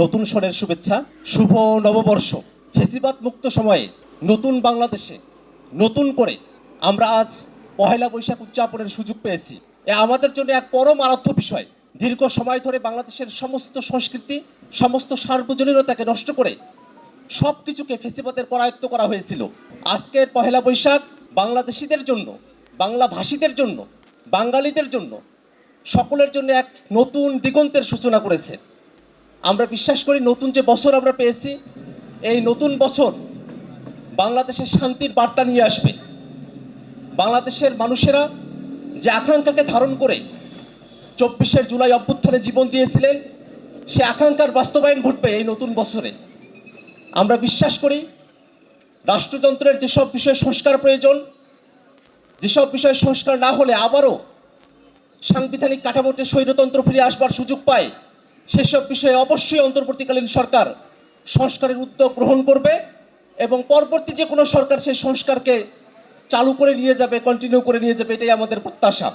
নতুন সনের শুভেচ্ছা, শুভ নববর্ষ। ফেসিবাদ মুক্ত সময়ে নতুন বাংলাদেশে নতুন করে আমরা আজ পহেলা বৈশাখ উদযাপনের সুযোগ পেয়েছি। এ আমাদের জন্য এক পরম আরাধ্য বিষয়। দীর্ঘ সময় ধরে বাংলাদেশের সমস্ত সংস্কৃতি, সমস্ত সার্বজনীনতাকে নষ্ট করে সব কিছুকে ফেসিবাদের করায়ত্ত করা হয়েছিল। আজকের পহেলা বৈশাখ বাংলাদেশিদের জন্য বাংলা ভাষীদের জন্য, বাঙালিদের জন্য সকলের জন্য এক নতুন দিগন্তের সূচনা করেছে। আমরা বিশ্বাস করি নতুন যে বছর আমরা পেয়েছি, এই নতুন বছর বাংলাদেশের শান্তির বার্তা নিয়ে আসবে। বাংলাদেশের মানুষেরা যে আকাঙ্ক্ষাকে ধারণ করে চব্বিশের জুলাই অভ্যুত্থানে জীবন দিয়েছিলেন, সে আকাঙ্ক্ষার বাস্তবায়ন ঘটবে এই নতুন বছরে। আমরা বিশ্বাস করি রাষ্ট্রযন্ত্রের যেসব বিষয়ে সংস্কার প্রয়োজন, যেসব বিষয়ে সংস্কার না হলে আবারও সাংবিধানিক কাঠামোতে স্বৈরতন্ত্র ফিরে আসবার সুযোগ পায় সেসব বিষয়ে অবশ্যই অন্তর্বর্তীকালীন সরকার সংস্কারের উদ্যোগ গ্রহণ করবে এবং পরবর্তী যে কোনো সরকার সেই সংস্কারকে চালু করে নিয়ে যাবে কন্টিনিউ করে নিয়ে যাবে, এটাই আমাদের প্রত্যাশা।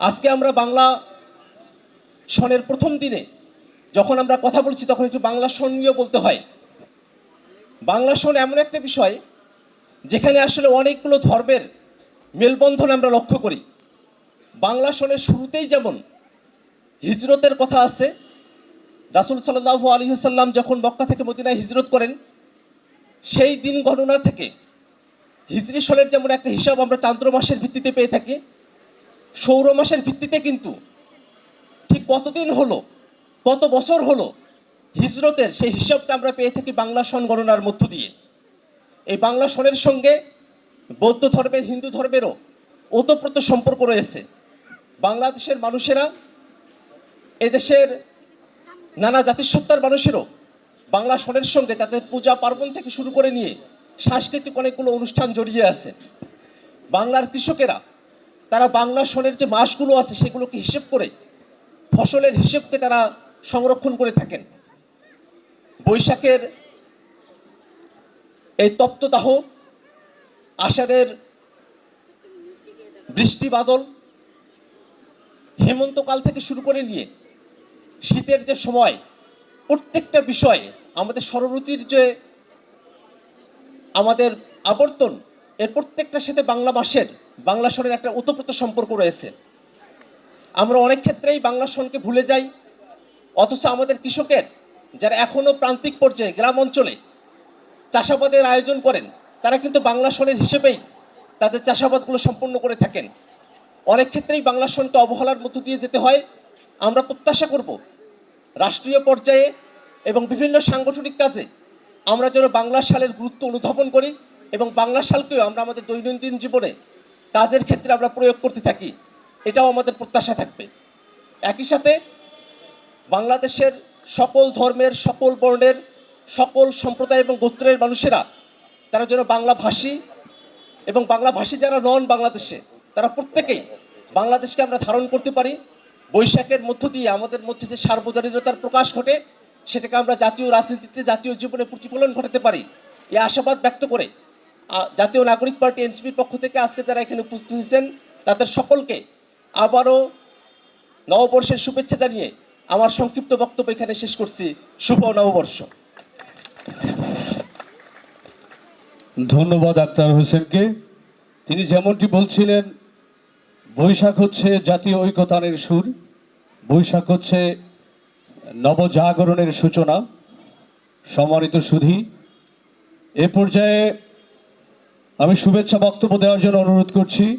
আজকে আমরা বাংলা সনের প্রথম দিনে যখন আমরা কথা বলছি, তখন একটু বাংলা সন নিয়েও বলতে হয়। বাংলা সন এমন একটা বিষয় যেখানে আসলে অনেকগুলো ধর্মের মেলবন্ধন আমরা লক্ষ্য করি। বাংলা সনের শুরুতেই যেমন হিজরতের কথা আছে। রাসুল সাল্লাহ আলী সাল্লাম যখন মক্কা থেকে মদিনায় হিজরত করেন, সেই দিন গণনা থেকে হিজরি সনের যেমন একটা হিসাব আমরা চান্দ্র মাসের ভিত্তিতে পেয়ে থাকি, সৌর মাসের ভিত্তিতে কিন্তু ঠিক কতদিন হলো, কত বছর হলো হিজরতের সেই হিসাবটা আমরা পেয়ে থাকি বাংলা সন গণনার মধ্য দিয়ে। এই বাংলা সনের সঙ্গে বৌদ্ধ ধর্মের, হিন্দু ধর্মেরও ওতপ্রোত সম্পর্ক রয়েছে। বাংলাদেশের মানুষেরা এদেশের নানা জাতিসত্তার মানুষেরও বাংলা সনের সঙ্গে তাদের পূজা পার্বণ থেকে শুরু করে নিয়ে সাংস্কৃতিক অনেকগুলো অনুষ্ঠান জড়িয়ে আছে। বাংলার কৃষকেরা, তারা বাংলা সনের যে মাসগুলো আছে সেগুলোকে হিসেব করে ফসলের হিসেবকে তারা সংরক্ষণ করে থাকেন। বৈশাখের এই তপ্তদাহ, আষাঢ়ের বৃষ্টি বাদল, হেমন্তকাল থেকে শুরু করে নিয়ে শীতের যে সময়, প্রত্যেকটা বিষয়ে আমাদের ষড়ঋতুর যে আমাদের আবর্তন, এর প্রত্যেকটার সাথে বাংলা মাসের, বাংলা সনের একটা ওতপ্রোত সম্পর্ক রয়েছে। আমরা অনেক ক্ষেত্রেই বাংলা সনকে ভুলে যাই, অথচ আমাদের কৃষকের যারা এখনও প্রান্তিক পর্যায়ে গ্রাম অঞ্চলে চাষাবাদের আয়োজন করেন, তারা কিন্তু বাংলা সনের হিসেবেই তাদের চাষাবাদগুলো সম্পন্ন করে থাকেন। অনেক ক্ষেত্রেই বাংলা সনকে অবহেলার মধ্য দিয়ে যেতে হয় আমরা প্রত্যাশা করব রাষ্ট্রীয় পর্যায়ে এবং বিভিন্ন সাংগঠনিক কাজে আমরা যেন বাংলা সালের গুরুত্ব অনুধাবন করি এবং বাংলা সালকেও আমরা আমাদের দৈনন্দিন জীবনে কাজের ক্ষেত্রে আমরা প্রয়োগ করতে থাকি, এটাও আমাদের প্রত্যাশা থাকবে। একই সাথে বাংলাদেশের সকল ধর্মের, সকল বর্ণের, সকল সম্প্রদায় এবং গোত্রের মানুষেরা, তারা যেন বাংলাভাষী এবং বাংলাভাষী যারা নন বাংলাদেশে, তারা প্রত্যেকেই বাংলাদেশকে আমরা ধারণ করতে পারি। বৈশাখের মধ্য দিয়ে আমাদের মধ্যে যে সার্বজনীনতার প্রকাশ ঘটে, সেটাকে আমরা জাতীয় রাজনীতিতে, জাতীয় জীবনে প্রতিফলন ঘটাতে পারি। এই আশাবাদ ব্যক্ত করে জাতীয় নাগরিক পার্টি এনসিপির পক্ষ থেকে আজকে যারা এখানে উপস্থিত হয়েছেন, তাদের সকলকে আবারও নববর্ষের শুভেচ্ছা জানিয়ে আমার সংক্ষিপ্ত বক্তব্য এখানে শেষ করছি। শুভ নববর্ষ। ধন্যবাদ আক্তার হোসেনকে। তিনি যেমনটি বলছিলেন বৈশাখ হচ্ছে জাতীয় ঐক্যতানের সুর। বৈশাখ হচ্ছে নবজাগরণের সূচনা। সম্মানিত সুধি, এ পর্যায়ে আমি শুভেচ্ছা বক্তব্য দেওয়ার জন্য অনুরোধ করছি।